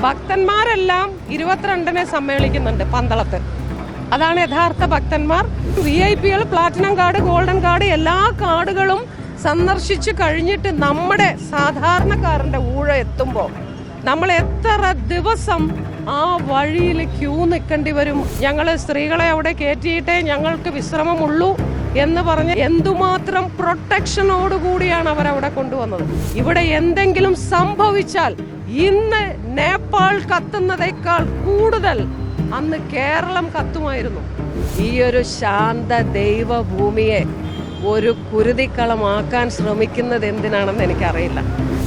ഭക്തന്മാരെല്ലാം ഇരുപത്തിരണ്ടിനെ സമ്മേളിക്കുന്നുണ്ട് പന്തളത്ത് അതാണ് യഥാർത്ഥ ഭക്തന്മാർ. വി ഐ പികൾ പ്ലാറ്റിനം കാർഡ് ഗോൾഡൻ കാർഡ് എല്ലാ കാർഡുകളും സന്ദർശിച്ചു കഴിഞ്ഞിട്ട് നമ്മുടെ സാധാരണക്കാരന്റെ ഊഴ എത്തുമ്പോൾ നമ്മൾ എത്ര ദിവസം ആ വഴിയിൽ ക്യൂ നിൽക്കേണ്ടി വരും? ഞങ്ങൾ സ്ത്രീകളെ അവിടെ കയറ്റിയിട്ടേ ഞങ്ങൾക്ക് വിശ്രമമുള്ളൂ. എന്ന് പറഞ്ഞ് എന്തുമാത്രം പ്രൊട്ടക്ഷനോടുകൂടിയാണ് അവരവിടെ കൊണ്ടുവന്നത്. ഇവിടെ എന്തെങ്കിലും സംഭവിച്ചാൽ ഇന്ന് നേപ്പാൾ കത്തുന്നതേക്കാൾ കൂടുതൽ അന്ന് കേരളം കത്തുമായിരുന്നു. ഈ ഒരു ശാന്ത ദൈവഭൂമിയെ ഒരു കുരുതിക്കളമാക്കാൻ ശ്രമിക്കുന്നത് എന്തിനാണെന്ന് എനിക്കറിയില്ല.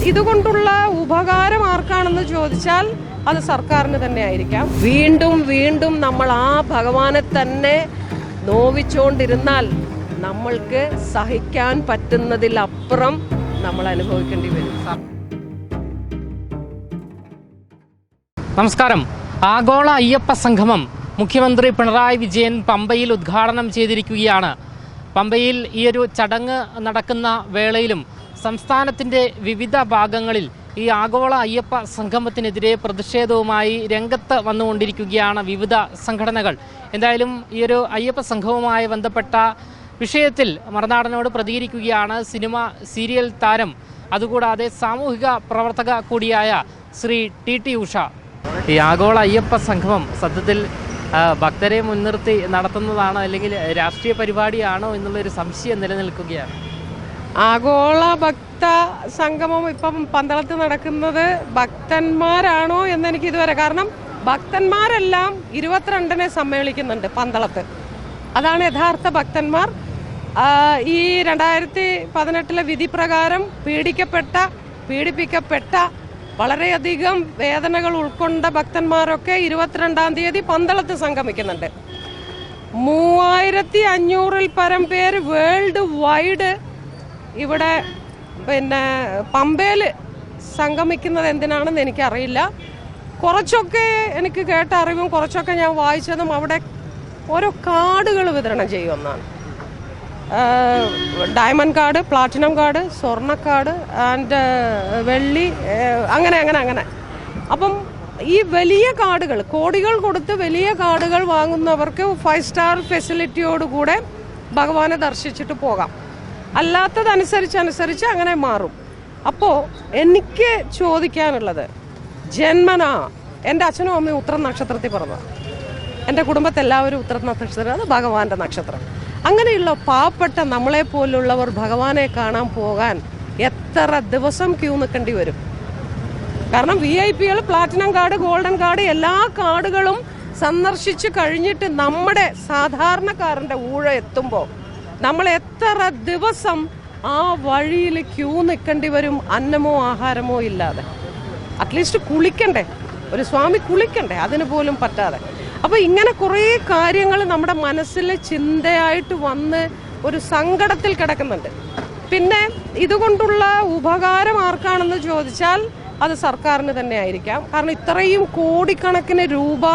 ഇതുകൊണ്ടുള്ള ഉപകാരം ആർക്കാണെന്ന് ചോദിച്ചാൽ അത് സർക്കാരിന് തന്നെ ആയിരിക്കാം. വീണ്ടും വീണ്ടും നമ്മൾ ആ ഭഗവാനെ തന്നെ നോവിച്ചുകൊണ്ടിരുന്നാൽ നമ്മൾക്ക് സഹിക്കാൻ പറ്റുന്നതിലപ്പുറം നമ്മൾ അനുഭവിക്കേണ്ടി വരും. നമസ്കാരം. ആഗോള അയ്യപ്പ സംഗമം മുഖ്യമന്ത്രി പിണറായി വിജയൻ പമ്പയിൽ ഉദ്ഘാടനം ചെയ്തിരിക്കുകയാണ്. പമ്പയിൽ ഈ ഒരു ചടങ്ങ് നടക്കുന്ന വേളയിലും സംസ്ഥാനത്തിന്റെ വിവിധ ഭാഗങ്ങളിൽ ഈ ആഗോള അയ്യപ്പ സംഗമത്തിനെതിരെ പ്രതിഷേധവുമായി രംഗത്ത് വന്നുകൊണ്ടിരിക്കുകയാണ് വിവിധ സംഘടനകൾ. എന്തായാലും ഈ ഒരു അയ്യപ്പ സംഘവുമായി ബന്ധപ്പെട്ട വിഷയത്തിൽ മറുനാടനോട് പ്രതികരിക്കുകയാണ് സിനിമ സീരിയൽ താരം. അതുകൂടാതെ സാമൂഹിക പ്രവർത്തക കൂടിയായ ശ്രീ ടി ടി ഉഷ. ഈ ആഗോള അയ്യപ്പ സംഗമം സത്യത്തിൽ ഭക്തരെ മുൻനിർത്തി നടത്തുന്നതാണോ അല്ലെങ്കിൽ രാഷ്ട്രീയ പരിപാടിയാണോ എന്നുള്ളൊരു സംശയം നിലനിൽക്കുകയാണ്. ആഗോള ഭക്ത സംഗമം ഇപ്പം പന്തളത്ത് നടക്കുന്നത് ഭക്തന്മാരാണോ എന്നെനിക്ക് ഇതുവരെ കാരണം ഭക്തന്മാരെല്ലാം ഇരുപത്തിരണ്ടിനെ സമ്മേളിക്കുന്നുണ്ട് പന്തളത്ത്. അതാണ് യഥാർത്ഥ ഭക്തന്മാർ. ഈ രണ്ടായിരത്തി പതിനെട്ടിലെ വിധി പ്രകാരം പീഡിക്കപ്പെട്ട പീഡിപ്പിക്കപ്പെട്ട വളരെയധികം വേദനകൾ ഉൾക്കൊണ്ട ഭക്തന്മാരൊക്കെ ഇരുപത്തിരണ്ടാം തീയതി പന്തളത്ത് സംഗമിക്കുന്നുണ്ട്. മൂവായിരത്തി അഞ്ഞൂറിൽ പരം പേര് വേൾഡ് വൈഡ് ഇവിടെ പിന്നെ പമ്പയിൽ സംഗമിക്കുന്നത് എന്തിനാണെന്ന് എനിക്കറിയില്ല. കുറച്ചൊക്കെ എനിക്ക് കേട്ട അറിവും കുറച്ചൊക്കെ ഞാൻ വായിച്ചതും അവിടെ ഓരോ കാർഡുകൾ വിതരണം ചെയ്യുമെന്നാണ് ഡയമണ്ട് കാർഡ് പ്ലാറ്റിനം കാർഡ് സ്വർണ കാർഡ് ആൻഡ് വെള്ളി അങ്ങനെ അങ്ങനെ അങ്ങനെ. അപ്പം ഈ വലിയ കാർഡുകൾ കോടികൾ കൊടുത്ത് വലിയ കാർഡുകൾ വാങ്ങുന്നവർക്ക് ഫൈവ് സ്റ്റാർ ഫെസിലിറ്റിയോടുകൂടെ ഭഗവാനെ ദർശിച്ചിട്ട് പോകാം. അല്ലാത്തതനുസരിച്ച് അനുസരിച്ച് അങ്ങനെ മാറും. അപ്പോൾ എനിക്ക് ചോദിക്കാനുള്ളത് ജന്മന എന്റെ അച്ഛനും അമ്മയും ഉത്തരം നക്ഷത്രത്തിൽ പറഞ്ഞു എന്റെ കുടുംബത്തെല്ലാവരും ഉത്തരം നക്ഷത്രം അത് ഭഗവാന്റെ നക്ഷത്രം. അങ്ങനെയുള്ള പാവപ്പെട്ട നമ്മളെ പോലുള്ളവർ ഭഗവാനെ കാണാൻ പോകാൻ എത്ര ദിവസം ക്യൂ നിൽക്കേണ്ടി വരും? കാരണം വി ഐ പികൾ പ്ലാറ്റിനം കാർഡ് ഗോൾഡൻ കാർഡ് എല്ലാ കാർഡുകളും സന്ദർശിച്ചു കഴിഞ്ഞിട്ട് നമ്മുടെ സാധാരണക്കാരന്റെ ഊഴ എത്തുമ്പോൾ നമ്മൾ എത്ര ദിവസം ആ വഴിയിൽ ക്യൂ നിൽക്കേണ്ടി വരും അന്നമോ ആഹാരമോ ഇല്ലാതെ? അറ്റ്ലീസ്റ്റ് കുളിക്കണ്ടേ? ഒരു സ്വാമി കുളിക്കണ്ടേ? അതിന് പോലും പറ്റാതെ. അപ്പൊ ഇങ്ങനെ കുറേ കാര്യങ്ങൾ നമ്മുടെ മനസ്സിൽ ചിന്തയായിട്ട് വന്ന് ഒരു സങ്കടത്തിൽ കിടക്കുന്നുണ്ട്. പിന്നെ ഇതുകൊണ്ടുള്ള ഉപകാരം ആർക്കാണെന്ന് ചോദിച്ചാൽ അത് സർക്കാരിന് തന്നെ ആയിരിക്കാം. കാരണം ഇത്രയും കോടിക്കണക്കിന് രൂപ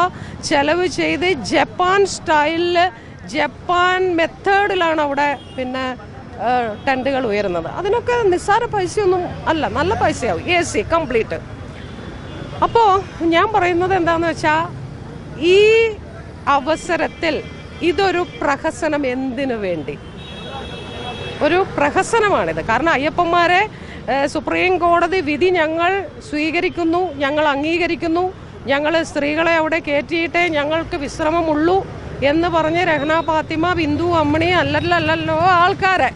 ചെലവ് ചെയ്ത് ജപ്പാൻ സ്റ്റൈലിൽ ജപ്പാൻ മെത്തേഡിലാണ് അവിടെ പിന്നെ ടെന്റുകൾ ഉയരുന്നത്. അതിനൊക്കെ നിസ്സാര പൈസയൊന്നും അല്ല നല്ല പൈസയാവും. A C complete. അപ്പോൾ ഞാൻ പറയുന്നത് എന്താണെന്ന് വെച്ചാൽ ഈ അവസരത്തിൽ ഇതൊരു പ്രഹസനം എന്തിനു വേണ്ടി? ഒരു പ്രഹസനമാണിത്. കാരണം അയ്യപ്പന്മാരെ സുപ്രീം കോടതി വിധി ഞങ്ങൾ സ്വീകരിക്കുന്നു ഞങ്ങൾ അംഗീകരിക്കുന്നു ഞങ്ങൾ സ്ത്രീകളെ അവിടെ കയറ്റിയിട്ടേ ഞങ്ങൾക്ക് വിശ്രമമുള്ളൂ എന്ന് പറഞ്ഞ് രഹ്ന ഫാത്തിമ ബിന്ദു അമ്മണി അല്ലല്ലല്ലോ ആൾക്കാരെ.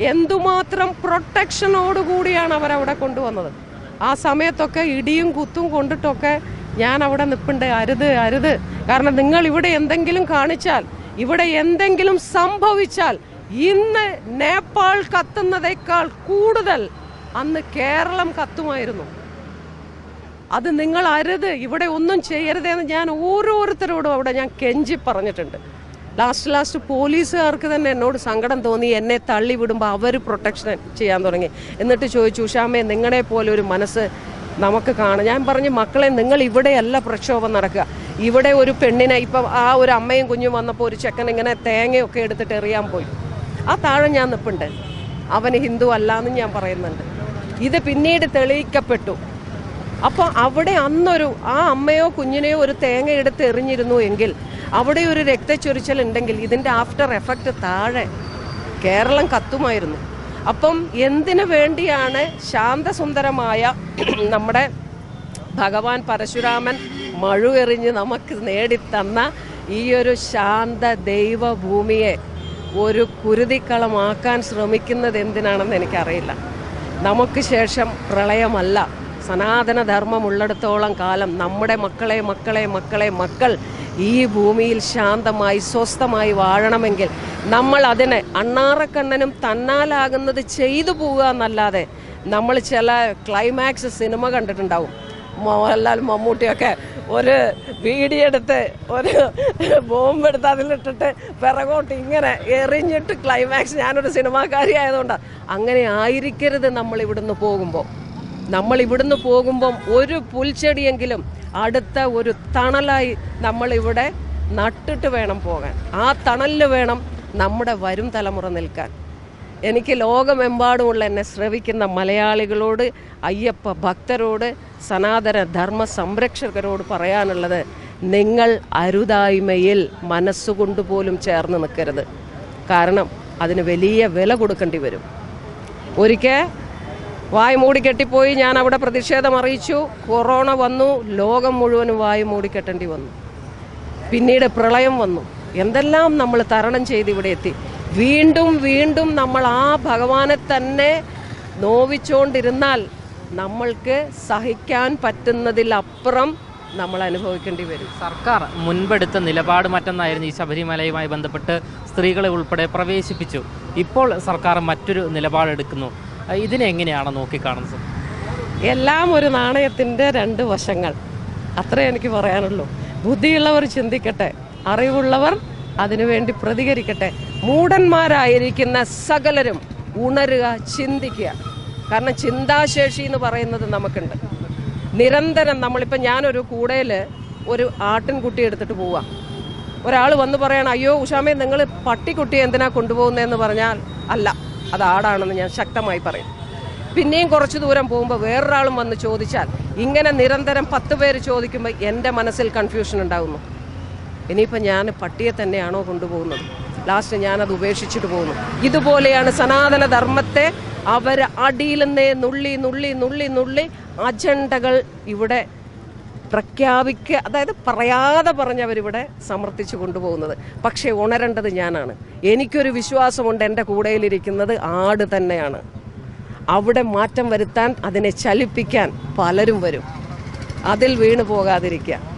എന്തുമാത്രം പ്രൊട്ടക്ഷനോടുകൂടിയാണ് അവരവിടെ കൊണ്ടുവന്നത്. ആ സമയത്തൊക്കെ ഇടിയും കുത്തും കൊണ്ടിട്ടൊക്കെ ഞാൻ അവിടെ നിൽപ്പുണ്ട് അരുത് അരുത്. കാരണം നിങ്ങൾ ഇവിടെ എന്തെങ്കിലും കാണിച്ചാൽ ഇവിടെ എന്തെങ്കിലും സംഭവിച്ചാൽ ഇന്ന് നേപ്പാൾ കത്തുന്നതേക്കാൾ കൂടുതൽ അന്ന് കേരളം കത്തുമായിരുന്നു. അത് നിങ്ങൾ അരുത് ഇവിടെ ഒന്നും ചെയ്യരുതെന്ന് ഞാൻ ഓരോരുത്തരോടും അവിടെ ഞാൻ കെഞ്ചി പറഞ്ഞിട്ടുണ്ട്. ലാസ്റ്റ് ലാസ്റ്റ് പോലീസുകാർക്ക് തന്നെ എന്നോട് സങ്കടം തോന്നി എന്നെ തള്ളി വിടുമ്പോൾ അവർ പ്രൊട്ടക്ഷൻ ചെയ്യാൻ തുടങ്ങി. എന്നിട്ട് ചോദിച്ചു ഉഷാമേ നിങ്ങളെ പോലെ ഒരു മനസ്സ് നമുക്ക് കാണാം. ഞാൻ പറഞ്ഞു മക്കളെ നിങ്ങൾ ഇവിടെയല്ല പ്രക്ഷോഭം നടക്കുക. ഇവിടെ ഒരു പെണ്ണിനെ ഇപ്പം ആ ഒരു അമ്മയും കുഞ്ഞും വന്നപ്പോൾ ഒരു ചെക്കൻ ഇങ്ങനെ തേങ്ങയൊക്കെ എടുത്തിട്ട് എറിയാൻ പോയി. ആ താഴെ ഞാൻ നിൽപ്പുണ്ട് അവന് ഹിന്ദു അല്ല എന്ന് ഞാൻ പറയുന്നുണ്ട്. ഇത് പിന്നീട് തെളിയിക്കപ്പെട്ടു. അപ്പോൾ അവിടെ അന്നൊരു ആ അമ്മയോ കുഞ്ഞിനെയോ ഒരു തേങ്ങ എടുത്ത് എറിഞ്ഞിരുന്നു എങ്കിൽ അവിടെ ഒരു രക്തച്ചൊരിച്ചൽ ഉണ്ടെങ്കിൽ ഇതിന്റെ ആഫ്റ്റർ എഫക്റ്റ് താഴെ കേരളം കത്തുമായിരുന്നു. അപ്പം എന്തിനു വേണ്ടിയാണ് ശാന്തസുന്ദരമായ നമ്മുടെ ഭഗവാൻ പരശുരാമൻ മഴുവെറിഞ്ഞ് നമുക്ക് നേടിത്തന്ന ഈ ഒരു ശാന്ത ദൈവഭൂമിയെ ഒരു കുരുതിക്കളമാക്കാൻ ശ്രമിക്കുന്നത് എന്തിനാണെന്ന് എനിക്കറിയില്ല. നമുക്ക് ശേഷം പ്രളയമല്ല. സനാതനധർമ്മം ഉള്ളിടത്തോളം കാലം നമ്മുടെ മക്കളെ മക്കളെ മക്കളെ മക്കൾ ഈ ഭൂമിയിൽ ശാന്തമായി സ്വസ്ഥമായി വാഴണമെങ്കിൽ നമ്മൾ അതിനെ അണ്ണാറക്കണ്ണനും തന്നാലാകുന്നത് ചെയ്തു പോവുക എന്നല്ലാതെ നമ്മൾ ചില ക്ലൈമാക്സ് സിനിമ കണ്ടിട്ടുണ്ടാവും. മോഹൻലാൽ മമ്മൂട്ടിയൊക്കെ ഒരു വീടിയെടുത്ത് ഒരു ബോംബ് എടുത്ത് അതിലിട്ടിട്ട് പിറകോട്ട് ഇങ്ങനെ എറിഞ്ഞിട്ട് ക്ലൈമാക്സ് ഞാനൊരു സിനിമാക്കാരി ആയതുകൊണ്ടാണ് അങ്ങനെ ആയിരിക്കരുത് നമ്മൾ ഇവിടുന്ന് പോകുമ്പോൾ. നമ്മൾ ഇവിടുന്ന് പോകുമ്പം ഒരു പുൽച്ചെടിയെങ്കിലും അടുത്ത ഒരു തണലായി നമ്മളിവിടെ നട്ടിട്ട് വേണം പോകാൻ. ആ തണലിൽ വേണം നമ്മുടെ വരും തലമുറ നിൽക്കാൻ. എനിക്ക് ലോകമെമ്പാടുമുള്ള എന്നെ ശ്രവിക്കുന്ന മലയാളികളോട് അയ്യപ്പ ഭക്തരോട് സനാതന ധർമ്മ സംരക്ഷകരോട് പറയാനുള്ളത് നിങ്ങൾ അരുതായ്മയിൽ മനസ്സുകൊണ്ട് പോലും ചേർന്ന് നിൽക്കരുത്. കാരണം അതിന് വലിയ വില കൊടുക്കേണ്ടി വരും. ഒരിക്കൽ വായ് മൂടി കെട്ടിപ്പോയി. ഞാൻ അവിടെ പ്രതിഷേധം അറിയിച്ചു. കൊറോണ വന്നു. ലോകം മുഴുവനും വായ് മൂടി കെട്ടേണ്ടി വന്നു. പിന്നീട് പ്രളയം വന്നു. എന്തെല്ലാം നമ്മൾ തരണം ചെയ്ത് ഇവിടെ എത്തി. വീണ്ടും വീണ്ടും നമ്മൾ ആ ഭഗവാനെ തന്നെ നോവിച്ചുകൊണ്ടിരുന്നാൽ നമ്മൾക്ക് സഹിക്കാൻ പറ്റുന്നതിലപ്പുറം നമ്മൾ അനുഭവിക്കേണ്ടി വരും. സർക്കാർ മുൻപെടുത്ത നിലപാട് മറ്റൊന്നായിരുന്നു ഈ ശബരിമലയുമായി ബന്ധപ്പെട്ട് സ്ത്രീകളെ ഉൾപ്പെടെ പ്രവേശിപ്പിച്ചു. ഇപ്പോൾ സർക്കാർ മറ്റൊരു നിലപാടെടുക്കുന്നു. അഹ് ഇതിനെ എങ്ങനെയാണ് നോക്കിക്കാണുന്നത്? എല്ലാം ഒരു നാണയത്തിന്റെ രണ്ട് വശങ്ങൾ. അത്രേ എനിക്ക് പറയാനുള്ളൂ. ബുദ്ധിയുള്ളവർ ചിന്തിക്കട്ടെ അറിവുള്ളവർ അതിനുവേണ്ടി പ്രതികരിക്കട്ടെ. മൂടന്മാരായിരിക്കുന്ന സകലരും ഉണരുക ചിന്തിക്കുക. കാരണം ചിന്താശേഷി എന്ന് പറയുന്നത് നമുക്കുണ്ട്. നിരന്തരം നമ്മളിപ്പോൾ ഞാനൊരു കൂടയിൽ ഒരു ആട്ടിൻകുട്ടി എടുത്തിട്ട് പോവാം. ഒരാൾ വന്ന് പറയണം അയ്യോ ഉഷാമേ നിങ്ങൾ പട്ടിക്കുട്ടി എന്തിനാ കൊണ്ടുപോകുന്നതെന്ന് പറഞ്ഞാൽ അല്ല. അത് ആടാണെന്ന് ഞാൻ ശക്തമായി പറയും. പിന്നെയും കുറച്ച് ദൂരം പോകുമ്പോൾ വേറൊരാളും വന്ന് ചോദിച്ചാൽ ഇങ്ങനെ നിരന്തരം പത്ത് പേര് ചോദിക്കുമ്പോൾ എന്റെ മനസ്സിൽ കൺഫ്യൂഷൻ ഉണ്ടാകുന്നു ഇനിയിപ്പോൾ ഞാൻ പട്ടിയെ തന്നെയാണോ കൊണ്ടുപോകുന്നത്? ലാസ്റ്റ് ഞാനത് ഉപേക്ഷിച്ചിട്ട് പോകുന്നു. ഇതുപോലെയാണ് സനാതന ധർമ്മത്തെ അവർ അടിയിൽ നിന്നേ നുള്ളി നുള്ളി നുള്ളി നുള്ളി അജണ്ടകൾ ഇവിടെ പ്രഖ്യാപിക്കുക അതായത് പറയാതെ പറഞ്ഞവരിവിടെ സമർത്ഥിച്ചു കൊണ്ടുപോകുന്നത്. പക്ഷേ ഉണരേണ്ടത് ഞാനാണ്. എനിക്കൊരു വിശ്വാസമുണ്ട് എന്റെ കൂടെയിലിരിക്കുന്നത് ആട് തന്നെയാണ്. അവിടെ മാറ്റം വരുത്താൻ അതിനെ ചലിപ്പിക്കാൻ പലരും വരും. അതിൽ വീണു പോകാതിരിക്കുക